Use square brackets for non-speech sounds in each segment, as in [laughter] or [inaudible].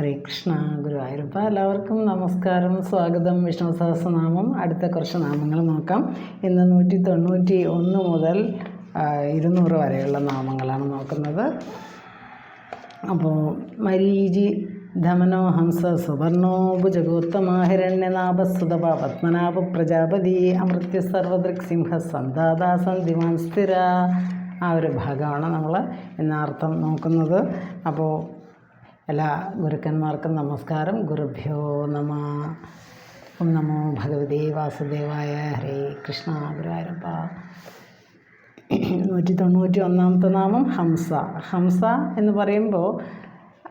ഹരേ കൃഷ്ണ ഗുരുവായൂരപ്പ. എല്ലാവർക്കും നമസ്കാരം സ്വാഗതം. വിഷ്ണു സഹസ്രനാമം. അടുത്ത കുറച്ച് നാമങ്ങൾ നോക്കാം. ഇന്ന് നൂറ്റി തൊണ്ണൂറ്റി ഒന്ന് മുതൽ ഇരുന്നൂറ് വരെയുള്ള നാമങ്ങളാണ് നോക്കുന്നത്. അപ്പോൾ മരീചി ധമനോ ഹംസ സുവർണോ ഭുജഗോത്തമാഹിരണ്യനാഭസുതപ പത്മനാഭ പ്രജാപതി അമൃത്യ സർവദൃക് സിംഹ സന്താദാസം സന്ധിമാൻ സ്ഥിര. ആ ഒരു ഭാഗമാണ് നമ്മൾ എന്നർത്ഥം നോക്കുന്നത്. അപ്പോൾ എല്ലാ ഗുരുക്കന്മാർക്കും നമസ്കാരം. ഗുരുഭ്യോ നമ. ഓം നമോ ഭഗവതേ വാസുദേവായ ഹരേ കൃഷ്ണ. ഗുരുവായൂരപ്പ. നൂറ്റി തൊണ്ണൂറ്റി ഒന്നാമത്തെ നാമം ഹംസ. ഹംസ എന്ന് പറയുമ്പോൾ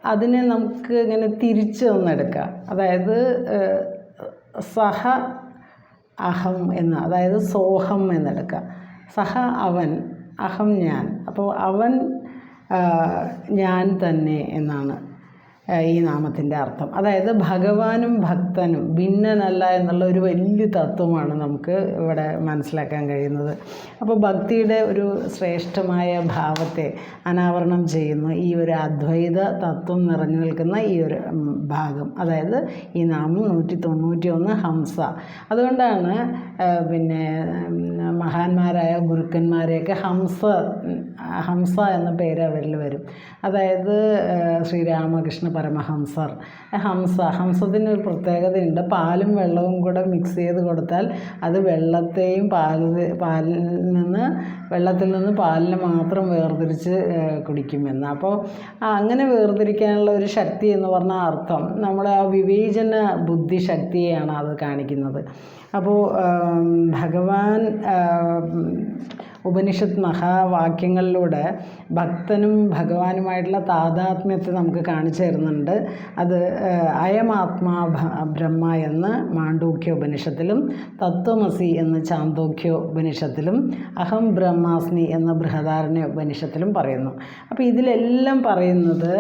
അതിനെ നമുക്ക് ഇങ്ങനെ തിരിച്ചു ഒന്നെടുക്കാം അതായത് സഹ അഹം എന്ന് അതായത് സോഹം എന്നെടുക്കുക സഹ അവൻ അഹം ഞാൻ. അപ്പോൾ അവൻ ഞാൻ തന്നെ എന്നാണ്. ഈ നാമത്തിന്റെ അർത്ഥം. അതായത് ഭഗവാനും ഭക്തനും ഭിന്നനല്ല എന്നുള്ള ഒരു വലിയ തത്വമാണ് നമുക്ക് ഇവിടെ മനസ്സിലാക്കാൻ കഴിയുന്നത്. അപ്പോൾ ഭക്തിയുടെ ഒരു ശ്രേഷ്ഠമായ ഭാവത്തെ അനാവരണം ചെയ്യുന്നു ഈ ഒരു അദ്വൈത തത്വം നിറഞ്ഞു നിൽക്കുന്ന ഈ ഒരു ഭാഗം. അതായത് ഈ നാമം നൂറ്റി തൊണ്ണൂറ്റി ഒന്ന് ഹംസ. അതുകൊണ്ടാണ് പിന്നെ മഹാന്മാരായ ഗുരുക്കന്മാരെയൊക്കെ ഹംസ ഹംസ എന്ന പേര് അവരിൽ വരും. അതായത് ശ്രീരാമകൃഷ്ണ പരമഹംസർ. ഹംസ ഹംസത്തിന് ഒരു പ്രത്യേകതയുണ്ട്. പാലും വെള്ളവും കൂടെ മിക്സ് ചെയ്ത് കൊടുത്താൽ അത് വെള്ളത്തെയും പാൽ പാലിൽ നിന്ന് വെള്ളത്തിൽ നിന്ന് പാലിനെ മാത്രം വേർതിരിച്ച് കുടിക്കുമെന്ന് അപ്പോൾ അങ്ങനെ വേർതിരിക്കാനുള്ള ഒരു ശക്തി എന്ന് പറഞ്ഞ അർത്ഥം. നമ്മുടെ ആ വിവേചന ബുദ്ധി ശക്തിയെയാണ് അത് കാണിക്കുന്നത്. അപ്പോൾ ഭഗവാൻ ഉപനിഷത്ത് മഹാവാക്യങ്ങളിലൂടെ ഭക്തനും ഭഗവാനുമായിട്ടുള്ള താതാത്മ്യത്തെ നമുക്ക് കാണിച്ചു തരുന്നുണ്ട്. അത് അയമാത്മാ ബ്രഹ്മ എന്ന് മാണ്ഡൂക്യ ഉപനിഷത്തിലും തത്വമസി എന്ന് ചാന്തോക്യ ഉപനിഷത്തിലും അഹം ബ്രഹ്മാസ്മി എന്ന ബൃഹദാരണ്യ ഉപനിഷത്തിലും പറയുന്നു. അപ്പോൾ ഇതിലെല്ലാം പറയുന്നത്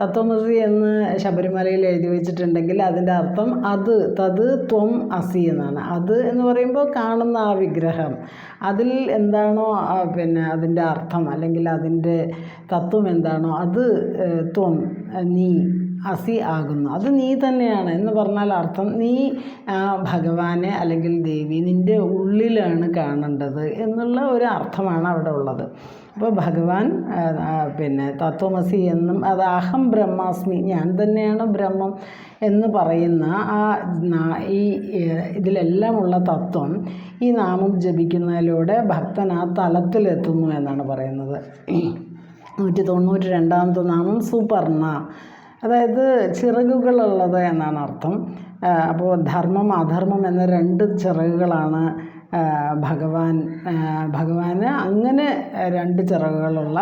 തത്വമസി എന്ന് ശബരിമലയിൽ എഴുതി വെച്ചിട്ടുണ്ടെങ്കിൽ അതിന്റെ അർത്ഥം അത് തത് ത്വം അസി എന്നാണ്. അത് എന്ന് പറയുമ്പോൾ കാണുന്ന ആ വിഗ്രഹം. അതിൽ എന്താണോ ആ പിന്നെ അതിന്റെ അർത്ഥം അല്ലെങ്കിൽ അതിന്റെ തത്വം എന്താണോ അത് ത്വം നീ. അസി ആകുന്നു. അത് നീ തന്നെയാണ് എന്ന് പറഞ്ഞാൽ അർത്ഥം നീ ഭഗവാനെ അല്ലെങ്കിൽ ദേവി നിന്റെ ഉള്ളിലാണ് കാണേണ്ടത് എന്നുള്ള ഒരു അർത്ഥമാണ് അവിടെ ഉള്ളത്. അപ്പോൾ ഭഗവാൻ പിന്നെ തത്വമസി എന്നും അത് അഹം ബ്രഹ്മാസ്മി ഞാൻ തന്നെയാണ് ബ്രഹ്മം എന്ന് പറയുന്ന ആ ഈ ഇതിലെല്ലാം ഉള്ള തത്വം ഈ നാമം ജപിക്കുന്നതിലൂടെ ഭക്തൻ ആ തലത്തിലെത്തുന്നു എന്നാണ് പറയുന്നത്. നൂറ്റി തൊണ്ണൂറ്റി രണ്ടാമത്തെ നാമം സുപർണ. അതായത് ചിറകുകളുള്ളത് എന്നാണ് അർത്ഥം. അപ്പോൾ ധർമ്മം അധർമ്മം എന്ന രണ്ട് ചിറകുകളാണ് ഭഗവാൻ ഭഗവാന് അങ്ങനെ രണ്ട് ചിറകുകളുള്ള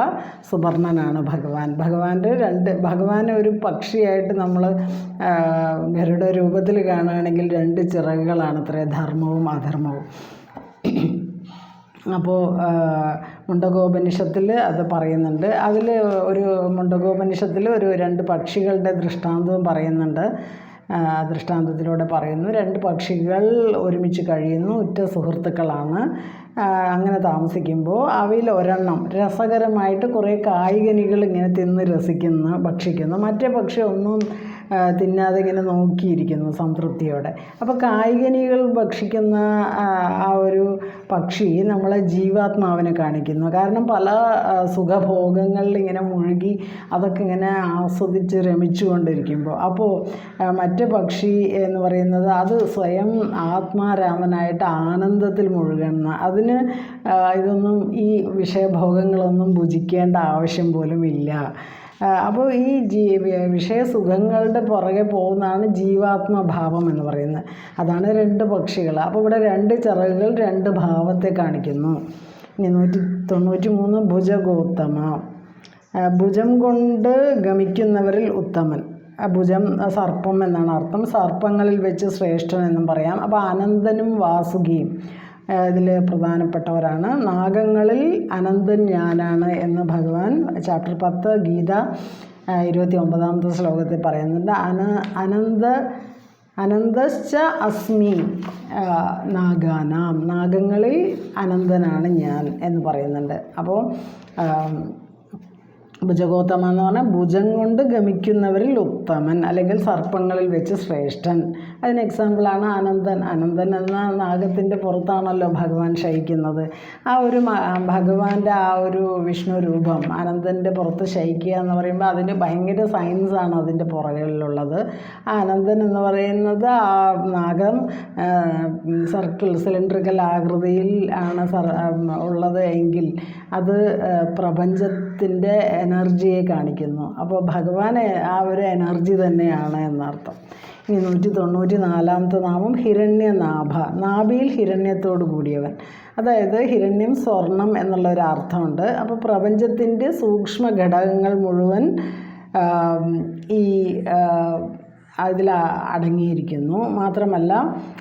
സുവർണനാണ് ഭഗവാൻ. ഭഗവാന്റെ രണ്ട് ഭഗവാനെ ഒരു പക്ഷിയായിട്ട് നമ്മൾ ഗരുഡ രൂപത്തിൽ കാണുകയാണെങ്കിൽ രണ്ട് ചിറകുകളാണ് അത്രേ ധർമ്മവും അധർമ്മവും. അപ്പോൾ മുണ്ടകോപനിഷത്തിൽ അത് പറയുന്നുണ്ട്. അതിൽ ഒരു മുണ്ടകോപനിഷത്തിൽ ഒരു രണ്ട് പക്ഷികളുടെ ദൃഷ്ടാന്തവും പറയുന്നുണ്ട്. ദൃഷ്ടാന്തത്തിലൂടെ പറയുന്നു. രണ്ട് പക്ഷികൾ ഒരുമിച്ച് കഴിയുന്നു. ഉറ്റ സുഹൃത്തുക്കളാണ്. അങ്ങനെ താമസിക്കുമ്പോൾ അവയിൽ ഒരെണ്ണം രസകരമായിട്ട് കുറേ കായികനികൾ ഇങ്ങനെ തിന്ന് രസിക്കുന്നു ഭക്ഷിക്കുന്നു. മറ്റേ പക്ഷി ഒന്നും തിന്നാതെ ഇങ്ങനെ നോക്കിയിരിക്കുന്നു സംതൃപ്തിയോടെ. അപ്പോൾ കായികനികൾ ഭക്ഷിക്കുന്ന ആ, ഒരു പക്ഷി നമ്മളെ ജീവാത്മാവിനെ കാണിക്കുന്നു. കാരണം പല സുഖഭോഗങ്ങളിൽ ഇങ്ങനെ മുഴുകി അതൊക്കെ ഇങ്ങനെ ആസ്വദിച്ച് രമിച്ചുകൊണ്ടിരിക്കുമ്പോൾ. അപ്പോൾ മറ്റേ പക്ഷി എന്ന് പറയുന്നത് അത് സ്വയം ആത്മാരാമനായിട്ട് ആനന്ദത്തിൽ മുഴുകുന്ന അതിന് ഇതൊന്നും ഈ വിഷയഭോഗങ്ങളൊന്നും ഭുജിക്കേണ്ട ആവശ്യം പോലും ഇല്ല. അപ്പോൾ ഈ ജീ വിഷയസുഖങ്ങളുടെ പുറകെ പോകുന്നതാണ് ജീവാത്മഭാവം എന്ന് പറയുന്നത്. അതാണ് രണ്ട് പക്ഷികൾ. അപ്പോൾ ഇവിടെ രണ്ട് ചിറകുകൾ രണ്ട് ഭാവത്തെ കാണിക്കുന്നു. ഇനി നൂറ്റി തൊണ്ണൂറ്റി മൂന്ന് ഭുജഗോത്തമ ഭുജം കൊണ്ട് ഗമിക്കുന്നവരിൽ ഉത്തമൻ. ഭുജം സർപ്പം എന്നാണ് അർത്ഥം. സർപ്പങ്ങളിൽ വെച്ച് ശ്രേഷ്ഠൻ എന്നും പറയാം. അപ്പോൾ അനന്തനും വാസുകിയും. ഇതിൽ പ്രധാനപ്പെട്ടവരാണ്. നാഗങ്ങളിൽ അനന്തൻ ഞാനാണ് എന്ന് ഭഗവാൻ ചാപ്റ്റർ പത്ത് ഗീത ഇരുപത്തി ഒമ്പതാമത്തെ ശ്ലോകത്തിൽ പറയുന്നുണ്ട്. അന അനന്ത അനന്തശ്ച അസ്മി നാഗാനാം. നാഗങ്ങളിൽ അനന്തനാണ് ഞാൻ എന്ന് പറയുന്നുണ്ട്. അപ്പോൾ ഭുജഗോത്തമ എന്ന് പറഞ്ഞാൽ ഭുജം കൊണ്ട് ഗമിക്കുന്നവരിൽ ഉത്തമൻ അല്ലെങ്കിൽ സർപ്പങ്ങളിൽ വെച്ച് ശ്രേഷ്ഠൻ. അതിന് എക്സാമ്പിളാണ് അനന്തൻ. അനന്തൻ എന്ന നാഗത്തിന്റെ പുറത്താണല്ലോ ഭഗവാൻ ശയിക്കുന്നത്. ആ ഒരു ഭഗവാന്റെ ആ ഒരു വിഷ്ണു രൂപം അനന്തന്റെ പുറത്ത് ശയിക്കുക എന്ന് പറയുമ്പോൾ അതിന് ഭയങ്കര സയൻസാണ് അതിന്റെ പുറകിലുള്ളത്. ആ അനന്തൻ എന്ന് പറയുന്നത് ആ നാഗം സർക്കിൾ സിലിണ്ടറിക്കൽ ആകൃതിയിൽ ആണ് സർ ഉള്ളത് എങ്കിൽ അത് ആ, പ്രപഞ്ചത്തിന്റെ എനർജിയെ കാണിക്കുന്നു. അപ്പോൾ ഭഗവാൻ ആ ഒരു എനർജി തന്നെയാണ് എന്നർത്ഥം. ഇനി നൂറ്റി തൊണ്ണൂറ്റി നാലാമത്തെ നാമം ഹിരണ്യനാഭ. നാഭിയിൽ ഹിരണ്യത്തോട് കൂടിയവൻ. അതായത് ഹിരണ്യം സ്വർണം എന്നുള്ള ഒരു അർത്ഥമുണ്ട്. അപ്പോൾ പ്രപഞ്ചത്തിന്റെ സൂക്ഷ്മ ഘടകങ്ങൾ മുഴുവൻ ഈ അതിൽ അടങ്ങിയിരിക്കുന്നു. മാത്രമല്ല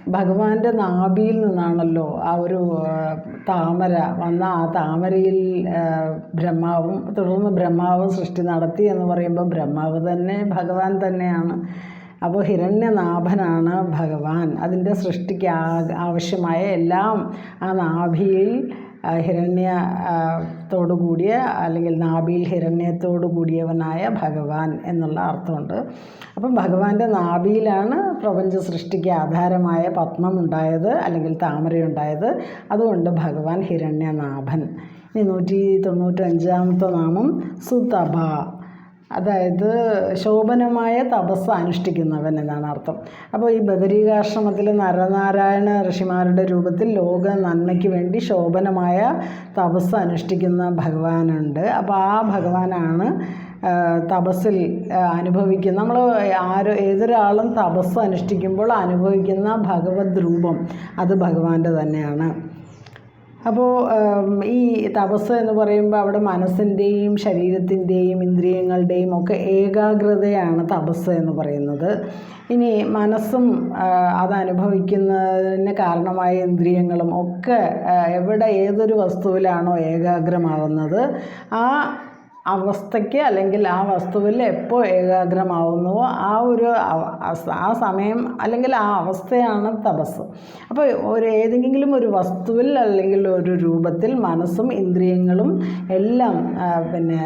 ഭഗവാന്റെ നാഭിയിൽ നിന്നാണല്ലോ ആ ഒരു താമര വന്ന ആ താമരയിൽ ബ്രഹ്മാവും തുടർന്ന് ബ്രഹ്മാവ് സൃഷ്ടി നടത്തി എന്ന് പറയുമ്പോൾ ബ്രഹ്മാവ് തന്നെ ഭഗവാൻ തന്നെയാണ്. അപ്പോൾ ഹിരണ്യനാഭനാണ് ഭഗവാൻ. അതിന്റെ സൃഷ്ടിക്ക് ആവശ്യമായ എല്ലാം ആ നാഭിയിൽ ഹിരണ്യ ത്തോടു കൂടിയ അല്ലെങ്കിൽ നാഭിയിൽ ഹിരണ്യത്തോടു കൂടിയവനായ ഭഗവാൻ എന്നുള്ള അർത്ഥമുണ്ട്. അപ്പം ഭഗവാന്റെ നാഭിയിലാണ് പ്രപഞ്ച സൃഷ്ടിക്ക് ആധാരമായ പത്മം ഉണ്ടായത് അല്ലെങ്കിൽ താമരയുണ്ടായത്. അതുകൊണ്ട് ഭഗവാൻ ഹിരണ്യനാഭൻ. ഇനി നൂറ്റി തൊണ്ണൂറ്റഞ്ചാമത്തെ നാമം സുതഭ. അതായത് ശോഭനമായ തപസ് അനുഷ്ഠിക്കുന്നവൻ എന്നാണ് അർത്ഥം. അപ്പോൾ ഈ ബദരീകാശ്രമത്തിൽ നരനാരായണ ഋഷിമാരുടെ രൂപത്തിൽ ലോക നന്മയ്ക്ക് വേണ്ടി ശോഭനമായ തപസ് അനുഷ്ഠിക്കുന്ന ഭഗവാനുണ്ട്. അപ്പോൾ ആ ഭഗവാനാണ് തപസ്സിൽ അനുഭവിക്കുന്ന നമ്മൾ ആരോ ഏതൊരാളും തപസ് അനുഷ്ഠിക്കുമ്പോൾ അനുഭവിക്കുന്ന ഭഗവത് രൂപം അത് ഭഗവാന്റെ തന്നെയാണ്. അപ്പോൾ ഈ തപസ് എന്ന് പറയുമ്പോൾ അവിടെ മനസ്സിന്റെയും ശരീരത്തിന്റെയും ഇന്ദ്രിയങ്ങളുടെയും ഒക്കെ ഏകാഗ്രതയാണ് തപസ് എന്ന് പറയുന്നത്. ഇനി മനസ്സും അതനുഭവിക്കുന്നതിന് കാരണമായ ഇന്ദ്രിയങ്ങളും ഒക്കെ എവിടെ ഏതൊരു വസ്തുവിലാണോ ഏകാഗ്രമാകുന്നത് ആ അവസ്ഥയ്ക്ക് അല്ലെങ്കിൽ ആ വസ്തുവിൽ എപ്പോൾ ഏകാഗ്രമാവുന്നുവോ ആ ഒരു ആ സമയം അല്ലെങ്കിൽ ആ അവസ്ഥയാണ് തപസ് അപ്പോൾ ഒരു ഏതെങ്കിലും ഒരു വസ്തുവിൽ അല്ലെങ്കിൽ ഒരു രൂപത്തിൽ മനസ്സും ഇന്ദ്രിയങ്ങളും എല്ലാം പിന്നെ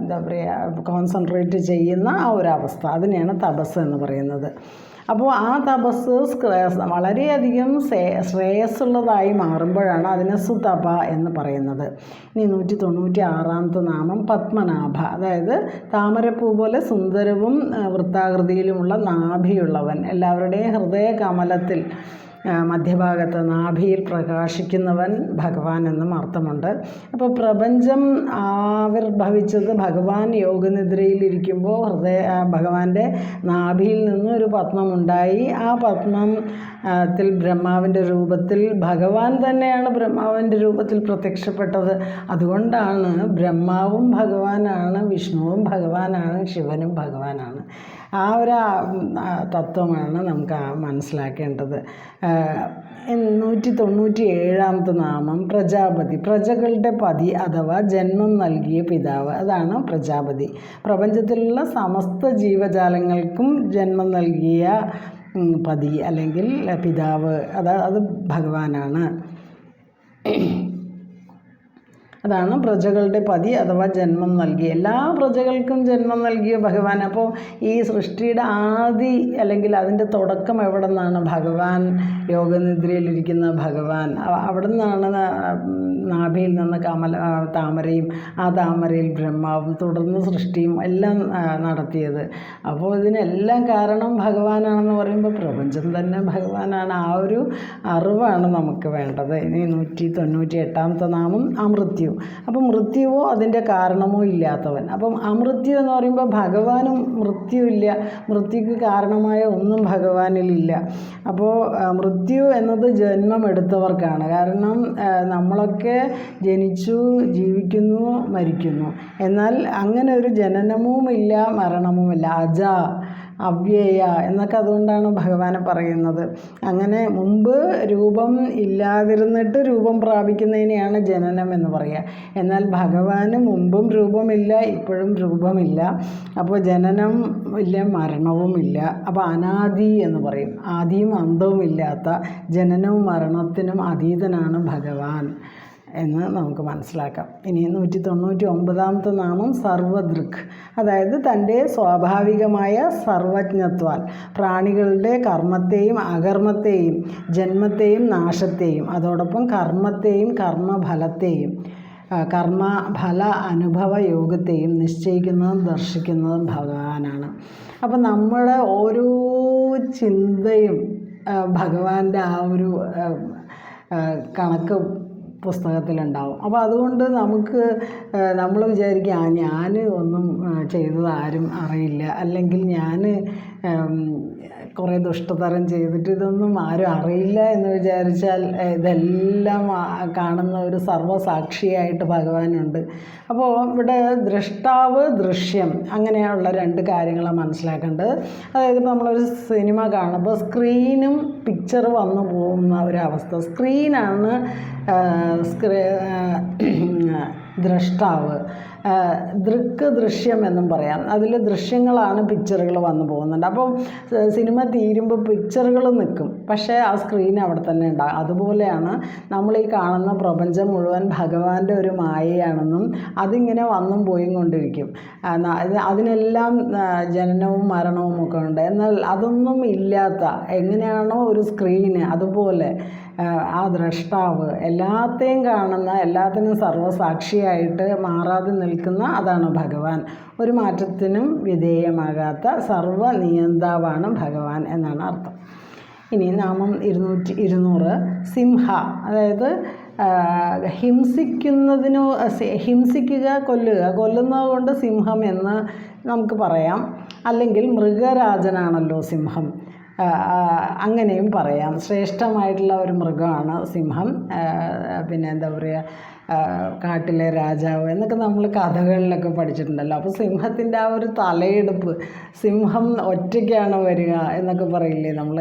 എന്താ പറയുക കോൺസെൻട്രേറ്റ് ചെയ്യുന്ന ആ ഒരു അവസ്ഥ. അതിനെയാണ് തപസ് എന്ന് പറയുന്നത്. അപ്പോൾ ആ തപസ് വളരെയധികം ശ്രേ- ശ്രേയസ്സുള്ളതായി മാറുമ്പോഴാണ് അതിനെ സുതപ എന്ന് പറയുന്നത്. ഇനി നൂറ്റി തൊണ്ണൂറ്റി ആറാമത്തെ നാമം പത്മനാഭ. അതായത് താമരപ്പൂ പോലെ സുന്ദരവും വൃത്താകൃതിയിലുമുള്ള നാഭിയുള്ളവൻ. എല്ലാവരുടെയും ഹൃദയ കമലത്തിൽ മധ്യഭാഗത്ത് നാഭിയിൽ പ്രകാശിക്കുന്നവൻ ഭഗവാൻ എന്നും അർത്ഥമുണ്ട്. അപ്പോൾ പ്രപഞ്ചം ആവിർഭവിച്ചത് ഭഗവാൻ യോഗനിദ്രയിലിരിക്കുമ്പോൾ ഹൃദയ ഭഗവാന്റെ നാഭിയിൽ നിന്നും ഒരു പത്മമുണ്ടായി. ആ പത്മം ത്തിൽ ബ്രഹ്മാവിന്റെ രൂപത്തിൽ ഭഗവാൻ തന്നെയാണ് ബ്രഹ്മാവിന്റെ രൂപത്തിൽ പ്രത്യക്ഷപ്പെട്ടത്. അതുകൊണ്ടാണ് ബ്രഹ്മാവും ഭഗവാനാണ് വിഷ്ണുവും ഭഗവാനാണ് ശിവനും ഭഗവാനാണ്. ആ ഒരു തത്വമാണ് നമുക്ക് മനസ്സിലാക്കേണ്ടത്. നൂറ്റി തൊണ്ണൂറ്റി ഏഴാമത്തെ നാമം പ്രജാപതി. പ്രജകളുടെ പതി അഥവാ ജന്മം നൽകിയ പിതാവ്. അതാണ് പ്രജാപതി. പ്രപഞ്ചത്തിലുള്ള സമസ്ത ജീവജാലങ്ങൾക്കും ജന്മം നൽകിയ പതി അല്ലെങ്കിൽ പിതാവ്. അത് അത് ഭഗവാനാണ്. അതാണ് പ്രജകളുടെ പതി അഥവാ ജന്മം നൽകി. എല്ലാ പ്രജകൾക്കും ജന്മം നൽകിയ ഭഗവാൻ? അപ്പോൾ ഈ സൃഷ്ടിയുടെ ആദി അല്ലെങ്കിൽ അതിന്റെ തുടക്കം എവിടെ നിന്നാണ് ഭഗവാൻ യോഗനിദ്രയിലിരിക്കുന്ന ഭഗവാൻ. അവിടെ നിന്നാണ് നാഭിയിൽ നിന്ന് കമല താമരയും ആ താമരയിൽ ബ്രഹ്മാവും തുടർന്ന് സൃഷ്ടിയും എല്ലാം നടത്തിയത്. അപ്പോൾ ഇതിനെല്ലാം കാരണം ഭഗവാനാണെന്ന് പറയുമ്പോൾ പ്രപഞ്ചം തന്നെ ഭഗവാനാണ്. ആ ഒരു അറിവാണ് നമുക്ക് വേണ്ടത്. ഇനി നൂറ്റി തൊണ്ണൂറ്റി എട്ടാമത്തെ നാമം അമൃത്യു. അപ്പം മൃത്യുവോ അതിന്റെ കാരണമോ ഇല്ലാത്തവൻ. അപ്പം അമൃത്യു എന്ന് പറയുമ്പോൾ ഭഗവാനും മൃത്യുവില്ല മൃത്യുക്ക് കാരണമായ ഒന്നും ഭഗവാനിലില്ല അപ്പോൾ മൃത്യു എന്നത് ജന്മം എടുത്തവർക്കാണ്. കാരണം നമ്മളൊക്കെ ജനിച്ചു ജീവിക്കുന്നു മരിക്കുന്നു. എന്നാൽ അങ്ങനെ ഒരു ജനനവുമില്ല മരണവുമില്ല അജ. അവ്യയ എന്നൊക്കെ അതുകൊണ്ടാണ് ഭഗവാനെ പറയുന്നത്. അങ്ങനെ മുമ്പ് രൂപം ഇല്ലാതിരുന്നിട്ട് രൂപം പ്രാപിക്കുന്നതിനെയാണ് ജനനം എന്ന് പറയുക എന്നാൽ ഭഗവാന് മുമ്പും രൂപമില്ല ഇപ്പോഴും രൂപമില്ല. അപ്പോൾ ജനനം ഇല്ല മരണവും ഇല്ല. അപ്പോൾ അനാദി എന്ന് പറയും. ആദിയും അന്തവും ഇല്ലാത്ത ജനനവും മരണത്തിനും അതീതനാണ് ഭഗവാൻ. എന്ന് നമുക്ക് മനസ്സിലാക്കാം. ഇനി നൂറ്റി തൊണ്ണൂറ്റി ഒമ്പതാമത്തെ നാമം സർവദൃക്. അതായത് തന്റെ സ്വാഭാവികമായ സർവജ്ഞത്വാൽ പ്രാണികളുടെ കർമ്മത്തെയും അകർമ്മത്തെയും ജന്മത്തെയും നാശത്തെയും അതോടൊപ്പം കർമ്മത്തെയും കർമ്മഫലത്തെയും കർമ്മ ഫല അനുഭവ യോഗത്തെയും നിശ്ചയിക്കുന്നതും ദർശിക്കുന്നതും ഭഗവാനാണ്. അപ്പം നമ്മുടെ ഓരോ ചിന്തയും ഭഗവാന്റെ ആ ഒരു കണക്ക് പുസ്തകത്തിലുണ്ടാവും. അപ്പോൾ അതുകൊണ്ട് നമുക്ക് നമ്മൾ വിചാരിക്കുക ആ ഞാൻ ഒന്നും ചെയ്തതാരും അറിയില്ല. അല്ലെങ്കിൽ ഞാൻ കുറേ ദുഷ്ടതരം ചെയ്തിട്ട് ഇതൊന്നും ആരും അറിയില്ല എന്ന് വിചാരിച്ചാൽ ഇതെല്ലാം കാണുന്ന ഒരു സർവസാക്ഷിയായിട്ട് ഭഗവാനുണ്ട്. അപ്പോൾ ഇവിടെ ദൃഷ്ടാവ് ദൃശ്യം അങ്ങനെയുള്ള രണ്ട് കാര്യങ്ങളാണ് മനസ്സിലാക്കേണ്ടത്. അതായത് ഇപ്പോൾ നമ്മളൊരു സിനിമ കാണുമ്പോൾ സ്ക്രീനും പിക്ചർ വന്നു പോകുന്ന ഒരവസ്ഥ. സ്ക്രീനാണ് സ്ക്രീ [clears throat] ദ്രഷ്ടാവ്. ദൃക്ക് ദൃശ്യം എന്നും പറയാം. അതിൽ ദൃശ്യങ്ങളാണ് പിക്ചറുകൾ വന്നു പോകുന്നുണ്ട് അപ്പോൾ സിനിമ തീരുമ്പോൾ പിക്ചറുകൾ നിൽക്കും. പക്ഷേ ആ സ്ക്രീൻ അവിടെ തന്നെ ഉണ്ടാകും അതുപോലെയാണ് നമ്മൾ ഈ കാണുന്ന പ്രപഞ്ചം മുഴുവൻ ഭഗവാന്റെ ഒരു മായയാണെന്നും അതിങ്ങനെ വന്നും പോയും കൊണ്ടിരിക്കും. അതിനെല്ലാം ജനനവും മരണവും ഒക്കെ ഉണ്ട്. എന്നാൽ അതൊന്നും ഇല്ലാത്ത എങ്ങനെയാണോ ഒരു സ്ക്രീന് അതുപോലെ ആ, ദ്രഷ്ടാവ് എല്ലാത്തെയും കാണുന്ന എല്ലാത്തിനും സർവസാക്ഷിയായിട്ട് മാറാതെ നിൽക്കുന്ന അതാണ് ഭഗവാൻ. ഒരു മാറ്റത്തിനും വിധേയമാകാത്ത സർവ നിയന്താവാണ് ഭഗവാൻ എന്നാണ് അർത്ഥം. ഇനി നാമം ഇരുന്നൂറ്റി ഇരുന്നൂറ് സിംഹ. അതായത് ഹിംസിക്കുന്നതിനോ ഹിംസിക്കുക കൊല്ലുക. കൊല്ലുന്നത് കൊണ്ട് സിംഹം എന്ന് നമുക്ക് പറയാം. അല്ലെങ്കിൽ മൃഗരാജനാണല്ലോ സിംഹം. അങ്ങനെയും പറയാം. ശ്രേഷ്ഠമായിട്ടുള്ള ഒരു മൃഗമാണ് സിംഹം. പിന്നെ എന്താ പറയുക കാട്ടിലെ രാജാവ് എന്നൊക്കെ നമ്മൾ കഥകളിലൊക്കെ പഠിച്ചിട്ടുണ്ടല്ലോ. അപ്പോൾ സിംഹത്തിന്റെ ആ ഒരു തലയെടുപ്പ് സിംഹം ഒറ്റയ്ക്കാണ് വരിക എന്നൊക്കെ പറയില്ലേ നമ്മൾ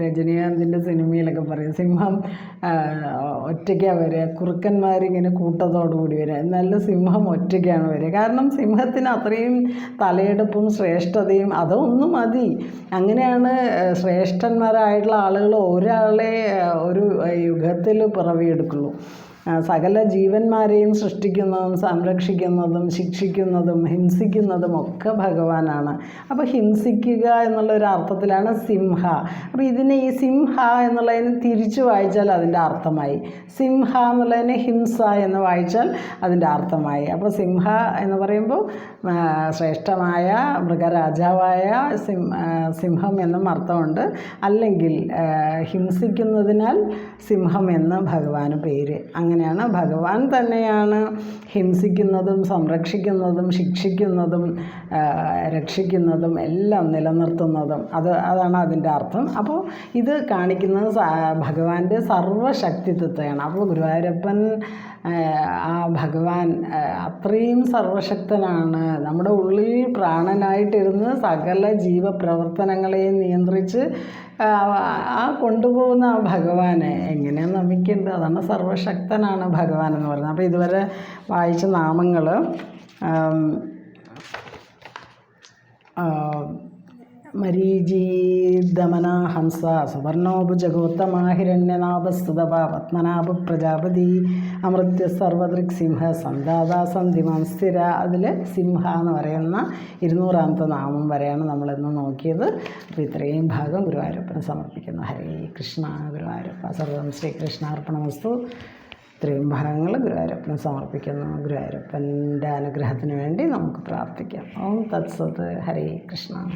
രജനീകാന്തിന്റെ സിനിമയിലൊക്കെ പറയും. സിംഹം ഒറ്റയ്ക്കാണ് വരിക കുറുക്കന്മാരിങ്ങനെ കൂട്ടത്തോടുകൂടി വരിക. എന്നാലും സിംഹം ഒറ്റയ്ക്കാണ് വരിക. കാരണം സിംഹത്തിന് അത്രയും തലയെടുപ്പും ശ്രേഷ്ഠതയും അതൊന്നും മതി. അങ്ങനെയാണ് ശ്രേഷ്ഠന്മാരായിട്ടുള്ള ആളുകൾ ഒരാളെ ഒരു യുഗത്തിൽ പിറവിയെടുക്കുള്ളൂ സകല ജീവന്മാരെയും സൃഷ്ടിക്കുന്നതും സംരക്ഷിക്കുന്നതും ശിക്ഷിക്കുന്നതും ഹിംസിക്കുന്നതും ഒക്കെ ഭഗവാനാണ്. അപ്പോൾ ഹിംസിക്കുക എന്നുള്ള ഒരു അർത്ഥത്തിലാണ് സിംഹ. അപ്പോൾ ഇതിനെ ഈ സിംഹ എന്നുള്ളതിനെ തിരിച്ചു വായിച്ചാൽ അതിന്റെ അർത്ഥമായി. സിംഹ എന്നുള്ളതിനെ ഹിംസ എന്ന് വായിച്ചാൽ അതിന്റെ അർത്ഥമായി. അപ്പോൾ സിംഹ എന്ന് പറയുമ്പോൾ ശ്രേഷ്ഠമായ മൃഗരാജാവായ സിം സിംഹം എന്നും അർത്ഥമുണ്ട്. അല്ലെങ്കിൽ ഹിംസിക്കുന്നതിനാൽ സിംഹം എന്ന് ഭഗവാന് പേര്. അങ്ങനെയാണ്. ഭഗവാൻ തന്നെയാണ് ഹിംസിക്കുന്നതും സംരക്ഷിക്കുന്നതും ശിക്ഷിക്കുന്നതും രക്ഷിക്കുന്നതും എല്ലാം നിലനിർത്തുന്നതും. അത് അതാണ് അതിന്റെ അർത്ഥം. അപ്പോൾ ഇത് കാണിക്കുന്നത് ഭഗവാന്റെ സർവശക്തിത്വത്തെയാണ് അപ്പോൾ ഗുരുവായൂരപ്പൻ ആ, ഭഗവാൻ അത്രയും സർവശക്തനാണ്. നമ്മുടെ ഉള്ളിൽ പ്രാണനായിട്ടിരുന്ന് സകല ജീവപ്രവർത്തനങ്ങളെയും നിയന്ത്രിച്ച് ആ, ആ കൊണ്ടുപോകുന്ന ആ ഭഗവാനെ എങ്ങനെ നമിക്കേണ്ടത് അതാണ് സർവശക്തനാണ് ഭഗവാൻ എന്ന് പറയുന്നത്. അപ്പോൾ ഇതുവരെ വായിച്ച നാമങ്ങൾ മരീചി ദമന ഹംസ സുവർണോപുജഗോത്തമാഹിരണ്യനാഭസ്തുതപ പത്മനാഭ പ്രജാപതി അമൃത്യ സർവദൃക് സിംഹ സന്താത സന്ധിമാൻ സ്ഥിര അതിൽ സിംഹ എന്ന് പറയുന്ന ഇരുന്നൂറാമത്തെ നാമം വരെയാണ് നമ്മളിന്ന് നോക്കിയത്. അപ്പോൾ ഇത്രയും ഭാഗം ഗുരുവായൂരപ്പന് സമർപ്പിക്കുന്നു. ഹരേ കൃഷ്ണ ഗുരുവായൂരപ്പ. സർവം ശ്രീകൃഷ്ണാർപ്പണമസ്തു ഇത്രയും ഭാഗങ്ങൾ ഗുരുവായൂരപ്പന് സമർപ്പിക്കുന്നു. ഗുരുവായൂരപ്പന്റെ അനുഗ്രഹത്തിന് വേണ്ടി നമുക്ക് പ്രാർത്ഥിക്കാം. ഓം തത്സത്. ഹരേ കൃഷ്ണ.